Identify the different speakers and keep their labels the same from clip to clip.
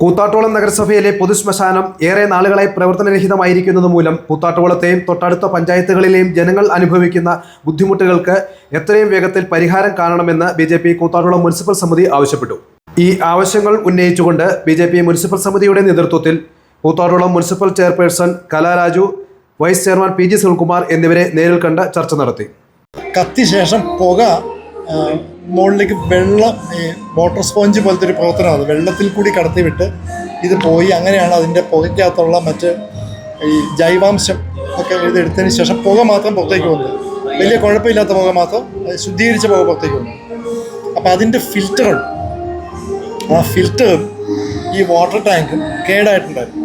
Speaker 1: കൂത്താട്ടോളം നഗരസഭയിലെ പൊതുശ്മശാനം ഏറെ നാളുകളായി പ്രവർത്തനരഹിതമായിരിക്കുന്നത് മൂലം കൂത്താട്ടോളത്തെയും തൊട്ടടുത്ത പഞ്ചായത്തുകളിലെയും ജനങ്ങൾ അനുഭവിക്കുന്ന ബുദ്ധിമുട്ടുകൾക്ക് എത്രയും വേഗത്തിൽ പരിഹാരം കാണണമെന്ന് B J P Koothattukulam municipal സമിതി ആവശ്യപ്പെട്ടു. ഈ ആവശ്യങ്ങൾ ഉന്നയിച്ചുകൊണ്ട് ബി ജെ പി മുനിസിപ്പൽ സമിതിയുടെ നേതൃത്വത്തിൽ Koothattukulam municipal chairperson Kalaraju vice chairman P G Sunilkumar എന്നിവരെ നേരിൽ കണ്ട് ചർച്ച നടത്തി.
Speaker 2: കത്തി ശേഷം പുക മുകളിലേക്ക് വെള്ളം വാട്ടർ സ്പോഞ്ച് പോലത്തെ ഒരു പ്രവർത്തനമാണ്. വെള്ളത്തിൽ കൂടി കടത്തിവിട്ട് ഇത് പോയി അങ്ങനെയാണ് അതിന്റെ പുകയ്ക്കകത്തുള്ള മറ്റ് ഈ ജൈവാംശം ഒക്കെ ഇതെടുത്തതിന് ശേഷം പുക മാത്രം പുറത്തേക്ക് പോകുന്നത്. വലിയ കുഴപ്പമില്ലാത്ത പുക മാത്രം ശുദ്ധീകരിച്ച പുക പുറത്തേക്ക് പോകുന്നു അപ്പോൾ അതിന്റെ ഫിൽറ്ററുകൾ ആ ഫിൽറ്ററും ഈ വാട്ടർ ടാങ്കും കേടായിട്ടുണ്ടായിരുന്നു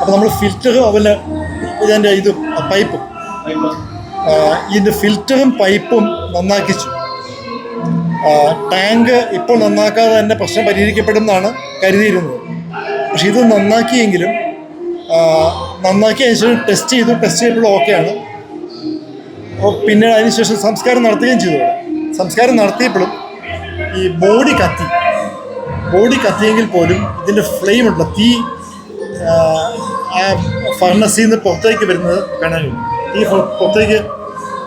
Speaker 2: അപ്പോൾ നമ്മൾ ഫിൽറ്റർ അതുപോലെ ഇതിന്റെ ഇതും പൈപ്പും ഇതിന്റെ ഫിൽറ്ററും പൈപ്പും നന്നാക്കിച്ചു. ടാങ്ക് ഇപ്പോൾ നന്നാക്കാതെ തന്നെ പ്രശ്നം പരിഹരിക്കപ്പെടും എന്നാണ് കരുതിയിരുന്നത്. പക്ഷെ ഇത് നന്നാക്കിയെങ്കിലും നന്നാക്കിയ ശേഷം ടെസ്റ്റ് ചെയ്തു ടെസ്റ്റ് ചെയ്തപ്പോൾ ഓക്കെയാണ് പിന്നീട് പിന്നെ അതിനുശേഷം സംസ്കാരം നടത്തുകയും ചെയ്തു സംസ്കാരം നടത്തിയപ്പോഴും ഈ ബോഡി കത്തി. ബോഡി കത്തിയെങ്കിൽ പോലും ഇതിന്റെ ഫ്ലെയിം ഉണ്ടല്ലോ തീ ആ, ഫർണസിൽ നിന്ന് പുറത്തേക്ക് വരുന്നത് കാണാൻ തീ പുറത്തേക്ക്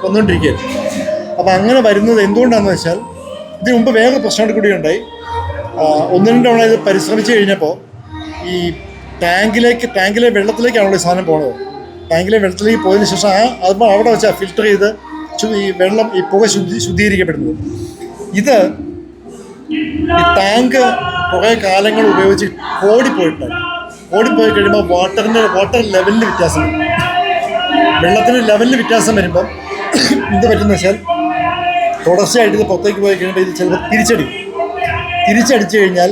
Speaker 2: വന്നുകൊണ്ടിരിക്കുകയായിരുന്നു അപ്പോൾ അങ്ങനെ വരുന്നത് എന്തുകൊണ്ടാണെന്ന് വെച്ചാൽ ഇതിനു മുമ്പ് വേറെ പ്രശ്നം കൂടി ഉണ്ടായി ഒന്ന് രണ്ട് തവണ ഇത് പരിശ്രമിച്ചു കഴിഞ്ഞപ്പോൾ ഈ ടാങ്കിലേക്ക് ടാങ്കിലെ വെള്ളത്തിലേക്കാണല്ലോ ഈ സാധനം പോണത്. ടാങ്കിലെ വെള്ളത്തിലേക്ക് പോയതിന് ശേഷം ആ അത് അവിടെ വെച്ചാൽ ഫിൽട്ടർ ചെയ്ത് ഈ വെള്ളം ഈ പുക ശുദ്ധി ശുദ്ധീകരിക്കപ്പെടുന്നത്. ഇത് ഈ ടാങ്ക് കുറേ കാലങ്ങൾ ഉപയോഗിച്ച് ഓടിപ്പോയിട്ടുണ്ട് ഓടിപ്പോയി കഴിയുമ്പോൾ വാട്ടറിന്റെ വാട്ടർ ലെവലിൽ വ്യത്യാസം വെള്ളത്തിന്റെ ലെവലിൽ വ്യത്യാസം വരുമ്പം എന്ത് പറ്റുന്ന വെച്ചാൽ തുടർച്ചയായിട്ട് ഇത് പുറത്തേക്ക് പോയി കഴിയുമ്പോൾ ഇത് ചിലപ്പോൾ തിരിച്ചടിക്കും. തിരിച്ചടിച്ചു കഴിഞ്ഞാൽ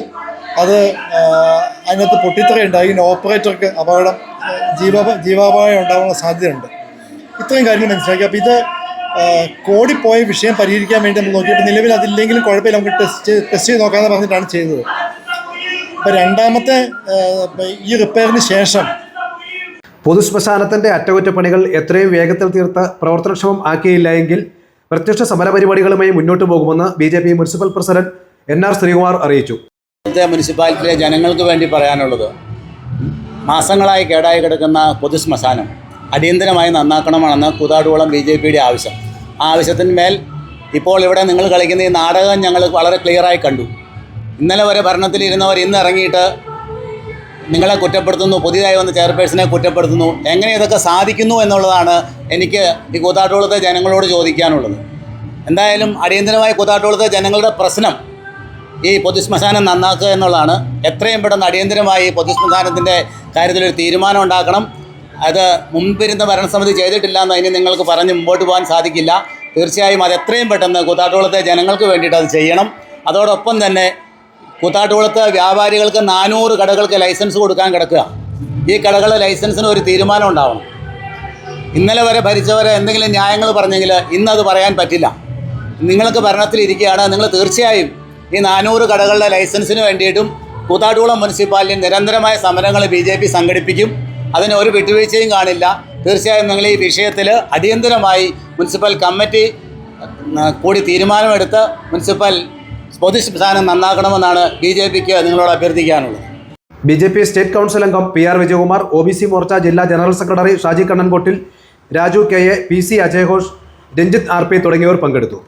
Speaker 2: അത് അതിനകത്ത് പൊട്ടിത്തറയുണ്ടായി ഓപ്പറേറ്റർക്ക് അപകടം ജീവാപ ജീവ ജീവാപായം ഉണ്ടാകാനുള്ള സാധ്യതയുണ്ട്. ഇത്രയും കാര്യങ്ങൾ മനസ്സിലാക്കി. അപ്പോൾ ഇത് കോടിപ്പോയ വിഷയം പരിഹരിക്കാൻ വേണ്ടി നമ്മൾ നോക്കിയപ്പോൾ നിലവിൽ അതില്ലെങ്കിലും കുഴപ്പമില്ല. നമുക്ക് ടെസ്റ്റ് ടെസ്റ്റ് ചെയ്ത് നോക്കാമെന്ന് പറഞ്ഞിട്ടാണ് ചെയ്തത്. അപ്പോൾ രണ്ടാമത്തെ ഈ റിപ്പയറിന് ശേഷം
Speaker 1: പൊതുശ്മശാനത്തിന്റെ അറ്റകുറ്റപ്പണികൾ എത്രയും വേഗത്തിൽ തീർത്ത് പ്രവർത്തനക്ഷമം ആക്കിയില്ല എങ്കിൽ പ്രത്യക്ഷ സമരപരിപാടികളുമായി മുന്നോട്ട് പോകുമെന്ന് B J P municipal president N R Sreekumar അറിയിച്ചു.
Speaker 3: മുനിസിപ്പാലിറ്റിയിലെ ജനങ്ങൾക്ക് വേണ്ടി പറയാനുള്ളത് മാസങ്ങളായി കേടായി കിടക്കുന്ന പൊതുശ്മശാനം അടിയന്തരമായി നന്നാക്കണമെന്നാണ് കൂതാടുവോളം ബി ജെ പിയുടെ ആവശ്യം. ആ ആവശ്യത്തിന്മേൽ ഇപ്പോൾ ഇവിടെ നിങ്ങൾ കളിക്കുന്ന ഈ നാടകം ഞങ്ങൾ വളരെ ക്ലിയറായി കണ്ടു. ഇന്നലെ വരെ ഭരണത്തിലിരുന്നവർ ഇന്ന് ഇറങ്ങിയിട്ട് നിങ്ങളെ കുറ്റപ്പെടുത്തുന്നു പുതിയതായി വന്ന ചെയർപേഴ്സണെ കുറ്റപ്പെടുത്തുന്നു എങ്ങനെ ഇതൊക്കെ സാധിക്കുന്നു എന്നുള്ളതാണ് എനിക്ക് ഈ കൂത്താട്ടുകുളത്തെ ജനങ്ങളോട് ചോദിക്കാനുള്ളത്. എന്തായാലും അടിയന്തരമായി കൂത്താട്ടുകുളത്തെ ജനങ്ങളുടെ പ്രശ്നം ഈ പൊതുശ്മശാനം നന്നാക്കുക എന്നുള്ളതാണ്. എത്രയും പെട്ടെന്ന് അടിയന്തരമായി പൊതുശ്മശാനത്തിന്റെ കാര്യത്തിലൊരു തീരുമാനം ഉണ്ടാക്കണം. അത് മുമ്പിരുന്ന ഭരണസമിതി ചെയ്തിട്ടില്ല എന്ന് അതിന് നിങ്ങൾക്ക് പറഞ്ഞ് മുമ്പോട്ട് പോകാൻ സാധിക്കില്ല. തീർച്ചയായും അത് എത്രയും പെട്ടെന്ന് കൂത്താട്ടുകുളത്തെ ജനങ്ങൾക്ക് വേണ്ടിയിട്ട് അത് ചെയ്യണം. അതോടൊപ്പം തന്നെ കൂത്താട്ടുകുളത്ത് വ്യാപാരികൾക്ക് നാനൂറ് കടകൾക്ക് ലൈസൻസ് കൊടുക്കാൻ കിടക്കുക. ഈ കടകളുടെ ലൈസൻസിന് ഒരു തീരുമാനം ഉണ്ടാവണം. ഇന്നലെ വരെ ഭരിച്ചവരെ എന്തെങ്കിലും ന്യായങ്ങൾ പറഞ്ഞെങ്കിൽ ഇന്നത് പറയാൻ പറ്റില്ല. നിങ്ങൾക്ക് ഭരണത്തിലിരിക്കുകയാണ് നിങ്ങൾ തീർച്ചയായും ഈ നാനൂറ് കടകളുടെ ലൈസൻസിന് വേണ്ടിയിട്ടും കൂത്താട്ടുകുളം മുനിസിപ്പാലിറ്റി നിരന്തരമായ സമരങ്ങൾ ബി ജെ പി സംഘടിപ്പിക്കും. അതിന് ഒരു വിട്ടുവീഴ്ചയും കാണില്ല. തീർച്ചയായും നിങ്ങൾ ഈ വിഷയത്തിൽ അടിയന്തരമായി മുനിസിപ്പൽ കമ്മിറ്റി കൂടി തീരുമാനമെടുത്ത് മുനിസിപ്പൽ പൊതുശ്മശാനം നന്നാക്കണമെന്നാണ് ബി ജെ പിക്ക് നിങ്ങളോട് അഭ്യർത്ഥിക്കാനുള്ളത്.
Speaker 1: B J P state council അംഗം P R Vijayakumar O B C Morcha ജില്ലാ general secretary Shaji Kannankottil Raju K A P C അജയഘോഷ് Ranjith R P തുടങ്ങിയവർ പങ്കെടുത്തു.